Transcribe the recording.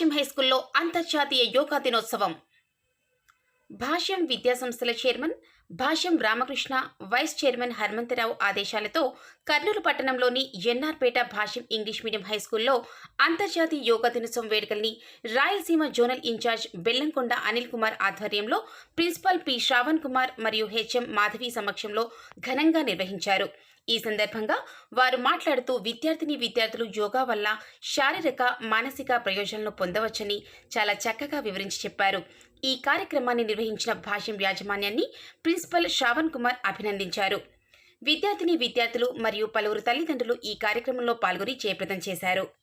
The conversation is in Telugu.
హాషిం హైస్కూల్లో అంతర్జాతీయ యోగా దినోత్సవం. భాష్యం విద్యాసంస్థల chairman Bhashyam Ramakrishna vice chairman Hanumantharao ఆదేశాలతో కర్నూలు పట్టణంలోని ఎన్ఆర్పేట భాష్యం ఇంగ్లీష్ మీడియం హైస్కూల్లో అంతర్జాతీయ యోగా దినోత్సవం వేడుకల్ని రాయలసీమ జోనల్ ఇన్ఛార్జ్ బెల్లంకొండ అనిల్ కుమార్ ఆధ్వర్యంలో ప్రిన్సిపల్ పి శ్రావణ్ కుమార్ మరియు హెచ్ఎం మాధవి సమక్షంలో ఘనంగా నిర్వహించారు. ఈ సందర్భంగా వారు మాట్లాడుతూ విద్యార్థిని విద్యార్థులు యోగా వల్ల శారీరక మానసిక ప్రయోజనాలను పొందవచ్చని చాలా చక్కగా వివరించి చెప్పారు. ఈ కార్యక్రమాన్ని నిర్వహించిన భాష్యం యాజమాన్యాన్ని ప్రిన్సిపల్ శ్రావణ్ కుమార్ అభినందించారు. విద్యార్థిని విద్యార్థులు మరియు పలువురు తల్లిదండ్రులు ఈ కార్యక్రమంలో పాల్గొని జయప్రదం చేశారు.